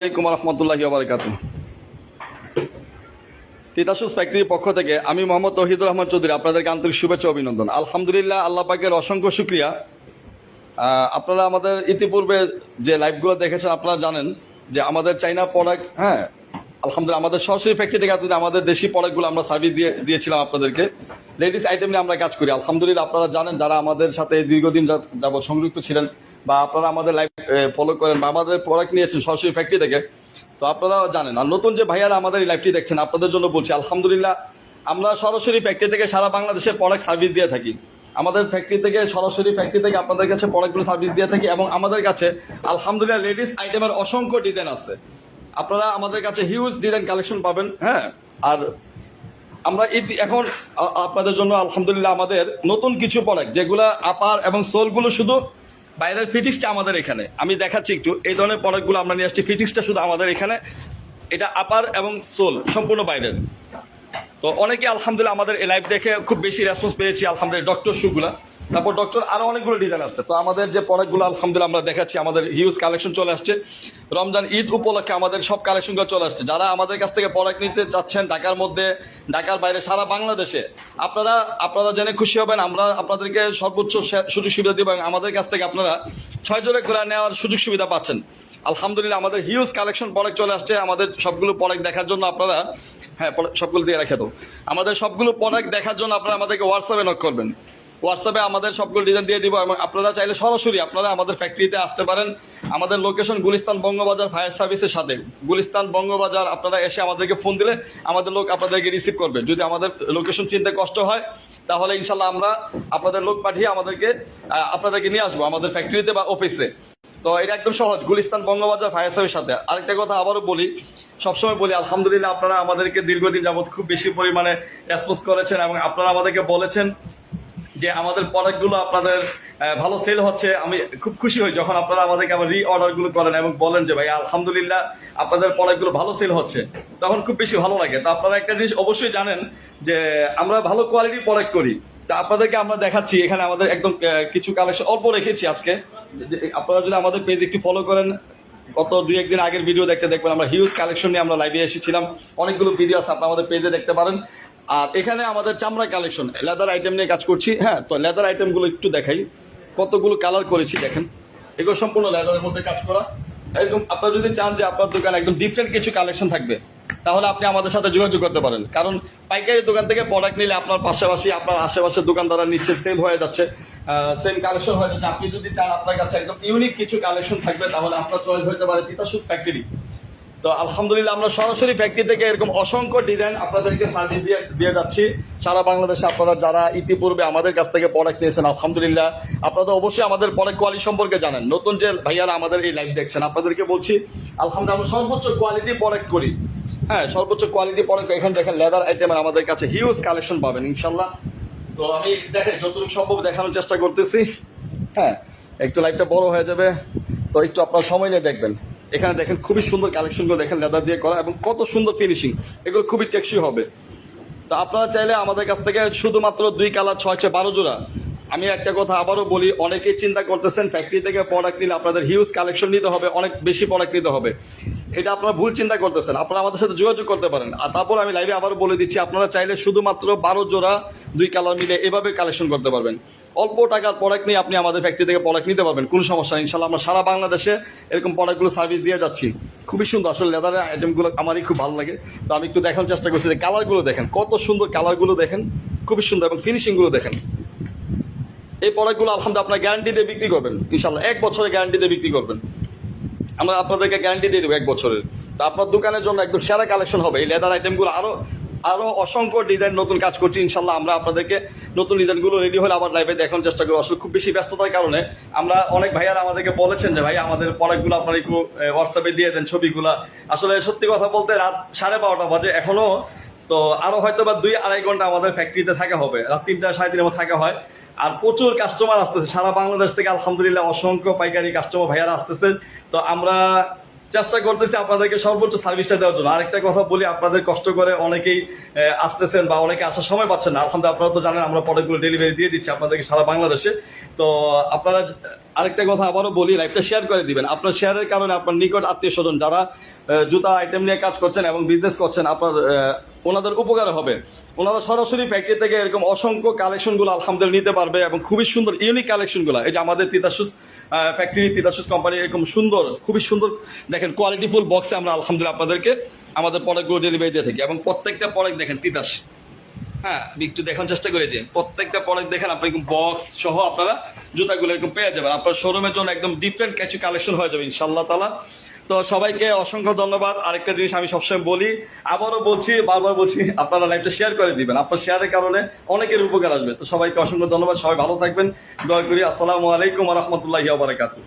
আলাইকুম রহমতুল্লাহ তিতাসুস ফ্যাক্টরির পক্ষ থেকে আমি মোহাম্মদ তহিদুর রহমান চৌধুরী আপনাদেরকে আন্তরিক শুভেচ্ছা অভিনন্দন। আলহামদুলিল্লাহ, আল্লাহ পাকের অসংখ্য শুক্রিয়া। আপনারা আমাদের ইতিপূর্বে যে লাইভগুলো দেখেছেন, আপনারা জানেন যে আমাদের চাইনা প্রোডাক্ট হ্যাঁ আলহামদুলিল্লাহ, আমাদের সরাসরি ফ্যাক্টরি থেকে এতদিন আমাদের দেশি প্রোডাক্টগুলো আমরা সার্ভিস দিয়ে, দিয়েছিলাম আপনাদেরকে। লেডিস আইটেম নিয়ে আমরা কাজ করি। আলহামদুলিল্লাহ, আপনারা জানেন যারা আমাদের সাথে দীর্ঘদিন যা- যাবৎ সংযুক্ত ছিলেন বা আপনারা আমাদের লাইভ ফলো করেন বা আমাদের প্রোডাক্ট নিয়েছেন সরাসরি ফ্যাক্টরি থেকে, তো আপনারা জানেন। আর নতুন যে ভাইয়ারা আমাদের এই লাইভটি দেখছেন, আপনাদের জন্য বলছি, আলহামদুলিল্লাহ, আমরা সরাসরি ফ্যাক্টরি থেকে সারা বাংলাদেশে প্রোডাক্ট সার্ভিস দিয়ে থাকি। আমাদের ফ্যাক্টরি থেকে, সরাসরি ফ্যাক্টরি থেকে আপনাদের কাছে প্রোডাক্টগুলো সার্ভিস দিয়ে থাকি এবং আমাদের কাছে, আলহামদুলিল্লাহ লেডিস আইটেমের অসংখ্য ডিজাইন আছে। আপনারা আমাদের কাছে হিউজ ডিজাইন কালেকশন পাবেন হ্যাঁ? আর আমরা এখন আপনাদের জন্য আলহামদুলিল্লাহ, আমাদের নতুন কিছু প্রোডাক্ট যেগুলো আপার এবং সোলগুলো শুধু বাইরের ফিটিক্সটা আমাদের এখানে। আমি দেখাচ্ছি একটু। এই ধরনের প্রোডাক্টগুলো আমরা নিয়ে আসছি। ফিটিক্সটা শুধু আমাদের এখানে। এটা আপার এবং সোল সম্পূর্ণ বাইরের। তো অনেকে আলহামদুলিল্লাহ আমাদের এই লাইভ দেখে খুব বেশি রেসপন্স পেয়েছি। আলহামদুলিল্লাহ ডক্টর শুগুলা তারপর ডক্টর আরও অনেকগুলো ডিজাইন আছে। তো আমাদের যে প্রোডাক্টগুলো আলহামদুলিল্লাহ আমরা দেখাচ্ছি, আমাদের হিউজ কালেকশন চলে আসছে। রমজান ঈদ উপলক্ষে আমাদের সব কালেকশনগুলো চলে আসছে। যারা আমাদের কাছ থেকে প্রোডাক্ট নিতে চাচ্ছেন ঢাকার মধ্যে, ঢাকার বাইরে, সারা বাংলাদেশে, আপনারা আপনারা জেনে খুশি হবেন, আমরা আপনাদেরকে সর্বোচ্চ সুযোগ সুবিধা দিব আমাদের কাছ থেকে আপনারা ছয় জোরে করে নেওয়ার সুযোগ সুবিধা পাচ্ছেন। আলহামদুলিল্লাহ আমাদের হিউজ কালেকশন প্রোডাক্ট চলে আসছে। আমাদের সবগুলো প্রোডাক্ট দেখার জন্য আপনারা হ্যাঁ সবগুলো দিয়ে রেখে দাও। আমাদের সবগুলো প্রোডাক্ট দেখার জন্য আপনারা আমাদেরকে হোয়াটসঅ্যাপে নক করবেন। হোয়াটসঅ্যাপে আমাদের সবগুলো ডিজাইন দিয়ে দিব এবং আপনারা চাইলে সরাসরি আপনারা আমাদের ফ্যাক্টরিতে আসতে পারেন। আমাদের লোকেশন গুলিস্তান বঙ্গবাজার ফায়ার সার্ভিসের সাথে। গুলিস্তান বঙ্গবাজার, আপনারা এসে আমাদেরকে ফোন দিলে আমাদের লোক আপনাদেরকে রিসিভ করবে। যদি আমাদের লোকেশন চিনতে কষ্ট হয়, তাহলে ইনশাল্লাহ আমরা আপনাদের লোক পাঠিয়ে আমাদেরকে আপনাদেরকে নিয়ে আসব আমাদের ফ্যাক্টরিতে বা অফিসে তো এটা একদম সহজ, গুলিস্তান বঙ্গবাজার ফায়ার সার্ভিস সাথে। আরেকটা কথা আবারও বলি, সবসময় বলি, আলহামদুলিল্লাহ আপনারা আমাদেরকে দীর্ঘদিন যাবত খুব বেশি পরিমাণে রেসপন্স করেছেন এবং আপনারা আমাদেরকে বলেছেন যে আমাদের প্রোডাক্টগুলো আপনাদের ভালো সেল হচ্ছে, আমি খুব খুশি হই যখন আপনারা আমাদেরকে আবার রি অর্ডারগুলো করেন এবং বলেন যে ভাই আলহামদুলিল্লাহ আপনাদের প্রোডাক্টগুলো ভালো সেল হচ্ছে। তখন খুব বেশি ভালো লাগে। তো আপনারা একটা জিনিস অবশ্যই জানেন যে, আমরা ভালো কোয়ালিটির প্রোডাক্ট করি। তা আপনাদেরকে আমরা দেখাচ্ছি, এখানে আমাদের একদম কিছু কালেকশন অল্প রেখেছি আজকে। আপনারা যদি আমাদের পেজ একটু ফলো করেন, গত দুই একদিন আগের ভিডিও দেখতে দেখবেন, আমরা হিউজ কালেকশন নিয়ে আমরা লাইভে এসেছিলাম। অনেকগুলো ভিডিও আছে, আপনারা আমাদের পেজে দেখতে পারেন। আর এখানে আমাদের চামড়া কালেকশন লেদার আইটেম নিয়ে কাজ করছি। হ্যাঁ তো লেদার আইটেমগুলো একটু দেখাই। কতগুলো কালার করেছি দেখেন। এগুলো সম্পূর্ণ লেদারের মধ্যে কাজ করা। এরকম আপনারা যদি চান যে আপনার দোকানে একদম ডিফারেন্ট কিছু কালেকশন থাকবে, তাহলে আপনি আমাদের সাথে যোগাযোগ করতে পারেন। কারণ পাইকারি দোকান থেকে প্রোডাক্ট নিলে আপনার পাশাপাশি আপনার আশেপাশের দোকানদাররা নিচ্ছে সেল হয়ে যাচ্ছে সেম কালেকশন হয়ে যাচ্ছে। আপনি যদি চান আপনার কাছে একদম ইউনিক কিছু কালেকশন থাকবে, তাহলে আপনার চয়েস হতে পারে তিতাসুস ফ্যাক্টরি তো আলহামদুলিল্লাহ আমরা সরাসরি ফ্যাক্টরি থেকে এরকম অসংখ্য ডিজাইন আপনাদেরকে সার্ভিস দিয়ে দিয়ে যাচ্ছি। সারা বাংলাদেশে আপনারা যারা ইতিপূর্বে আমাদের কাছ থেকে প্রোডাক্ট নিয়েছেন, আলহামদুলিল্লাহ। আপনারা তো অবশ্যই আমাদের প্রোডাক্ট কোয়ালিটি সম্পর্কে জানেন। নতুন যে ভাইয়ারা আমাদের এই লাইভ দেখছেন, আপনাদেরকে বলছি, আলহামদুলিল্লাহ আমরা সর্বোচ্চ কোয়ালিটি প্রোডাক্ট করি। হ্যাঁ সর্বোচ্চ কোয়ালিটি প্রোডাক্ট এখানে দেখেন লেদার আইটেমের আমাদের কাছে হিউজ কালেকশন পাবেন ইনশাল্লাহ তো আমি দেখেন যতটুকু সম্ভব দেখানোর চেষ্টা করতেছি। হ্যাঁ একটু লাইভটা বড় হয়ে যাবে। তো একটু আপনার সময় নিয়ে দেখবেন। এখানে দেখেন খুবই সুন্দর কালেকশনগুলো দেখেন লেদার দিয়ে করা এবং কত সুন্দর ফিনিশিং এগুলো খুবই টেকসই হবে। তো আপনারা চাইলে আমাদের কাছ থেকে শুধুমাত্র দুই কালার ছয় ছয়, বারো জোড়া আমি একটা কথা আবারও বলি, অনেকেই চিন্তা করতেছেন ফ্যাক্টরি থেকে প্রোডাক্ট নিলে আপনাদের হিউজ কালেকশন নিতে হবে, অনেক বেশি প্রোডাক্ট নিতে হবে। এটা আপনারা ভুল চিন্তা করতেছেন, আপনারা আমাদের সাথে যোগাযোগ করতে পারেন। আর তারপর আমি লাইভে আবারও বলে দিচ্ছি, আপনারা চাইলে শুধুমাত্র বারো জোড়া দুই কালার মিলে এভাবে কালেকশন করতে পারবেন। অল্প টাকার প্রোডাক্ট নিয়ে আপনি আমাদের ফ্যাক্টরি থেকে প্রোডাক্ট নিতে পারবেন, কোনো সমস্যা নেই। ইনশাল্লাহ আমরা সারা বাংলাদেশে এরকম প্রোডাক্টগুলো সার্ভিস দিয়ে যাচ্ছি। খুবই সুন্দর, আসলে লেদারের আইটেমগুলো আমারই খুব ভালো লাগে। তো আমি একটু দেখানোর চেষ্টা করছি যে কালারগুলো দেখেন, কত সুন্দর কালারগুলো দেখেন, খুবই সুন্দর এবং ফিনিশিংগুলো দেখেন। এই প্রোডাক্টগুলো আলহামদুলিল্লাহ আপনার গ্যারান্টি দিয়ে বিক্রি করবেন। ইনশাল্লাহ এক বছরের গ্যারান্টি দিয়ে বিক্রি করবেন। আমরা আপনাদেরকে গ্যারান্টি দিয়ে দেবো এক বছরের। তো আপনার দোকানের জন্য একদম সেরা কালেকশন হবে। এই লেদার আইটেমগুলো আরও আরও অসংখ্য ডিজাইন নতুন কাজ করছি। ইনশাল্লাহ আমরা আপনাদেরকে নতুন ডিজাইনগুলো রেডি হলে আবার লাইভে দেখানোর চেষ্টা করব। খুব বেশি ব্যস্ততার কারণে আমরা অনেক ভাইয়ারা আমাদেরকে বলেছেন যে, ভাই, আমাদের প্রোডাক্টগুলো আপনারা একটু হোয়াটসঅ্যাপে দিয়ে দেন ছবিগুলা। আসলে সত্যি কথা বলতে রাত সাড়ে বারোটা বাজে এখনও। তো আরও হয়তো বা দুই আড়াই ঘণ্টা আমাদের ফ্যাক্টরিতে থাকা হবে। রাত তিনটা সাড়ে মতো থাকা হয়। আর প্রচুর কাস্টমার আসতেছে। সারা বাংলাদেশ থেকে আলহামদুলিল্লাহ অসংখ্য পাইকারি কাস্টমার ভাইয়ারা আসতেছেন। তো আমরা চেষ্টা করতেছি আপনাদেরকে সর্বোচ্চ সার্ভিসটা দেওয়ার জন্য। আরেকটা কথা বলি, আপনাদের কষ্ট করে অনেকেই আসতেছেন বা অনেকে আসার সময় পাচ্ছেন না। আলহামদুলিল্লাহ, আপনারা তো জানেন, আমরা প্রোডাক্টগুলো ডেলিভারি দিয়ে দিচ্ছি আপনাদেরকে সারা বাংলাদেশে। তো আপনারা, আরেকটা কথা আবারও বলি লাইভটা শেয়ার করে দিবেন। আপনার শেয়ারের কারণে আপনার নিকট আত্মীয় স্বজন যারা জুতা আইটেম নিয়ে কাজ করছেন এবং বিজনেস করছেন, আপনার ওনাদের উপকার হবে। ওনারা সরাসরি ফ্যাক্টরি থেকে এরকম অসংখ্য কালেকশনগুলো আলহামদুলিল্লাহ নিতে পারবে এবং খুবই সুন্দর ইউনিক কালেকশনগুলো এই যে আমাদের তিতাসুস ফ্যাক্টরি তিতাসুস কোম্পানি এরকম সুন্দর, খুবই সুন্দর, দেখেন কোয়ালিটিফুল বক্সে আমরা আলহামদুলিল্লাহ আপনাদেরকে আমাদের প্রোডাক্টগুলো ডেলিভারি দিয়ে থাকি। এবং প্রত্যেকটা প্রোডাক্ট দেখেন, তিতাস। হ্যাঁ একটু দেখানোর চেষ্টা করেছি প্রত্যেকটা প্রোডাক্ট দেখেন আপনি এরকম বক্স সহ আপনারা জুতাগুলো এরকম পেয়ে যাবেন। আপনার শোরুমের জন্য একদম ডিফারেন্ট কিছু কালেকশন হয়ে যাবে ইনশাল্লাহ তালা তো সবাইকে অসংখ্য ধন্যবাদ। আরেকটা জিনিস আমি সবসময় বলি, আবারও বলছি, বারবার বলছি, আপনারা লাইভটা শেয়ার করে দিবেন। আপনার শেয়ারের কারণে অনেকের উপকার আসবে। তো সবাইকে অসংখ্য ধন্যবাদ, সবাই ভালো থাকবেন। দয়া করি, আসসালামু আলাইকুম রহমতুল্লাহ বারাকাতু